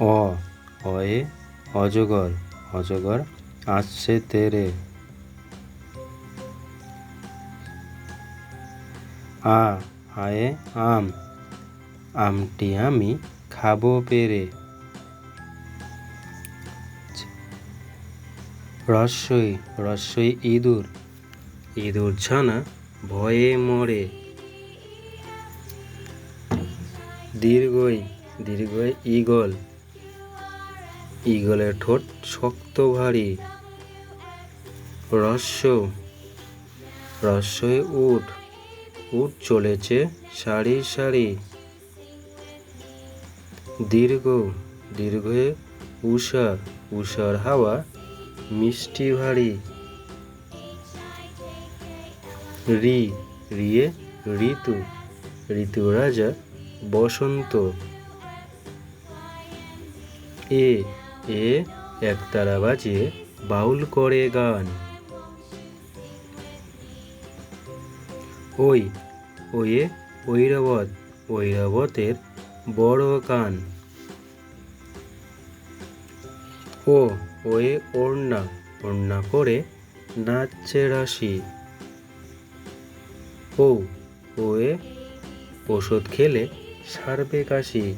অ, অয়ে, অজগর অজগর আসছে তেরে। আ, আয়ে, আম, আমটি আমি খাব পেরে। রস্যই রস্যই ইঁদুর ইঁদুর ছানা ভয়ে মরে। দীর্ঘই দীর্ঘই ঈগল ঈগলের ঠোঁট শক্ত ভারী। রস্য রস্যই উঠ উঠ চলেছে সারি সারি। দীর্ঘ, দীর্ঘে উষা উষার হাওয়া মিষ্টি ভারী। রি, রিয়ে ঋতু। ঋতু রাজা বসন্ত। এ এ একতারা বাজিয়ে বাউল করে গান। ওই, ওয়ে, ঐরাবত, ঐরাবতের বড় কান ও, ওয়ে, ওড়না ওড়না করে নাচছে রাশি। ও, ওয়ে, ওষুধ খেলে সারবে কাশি।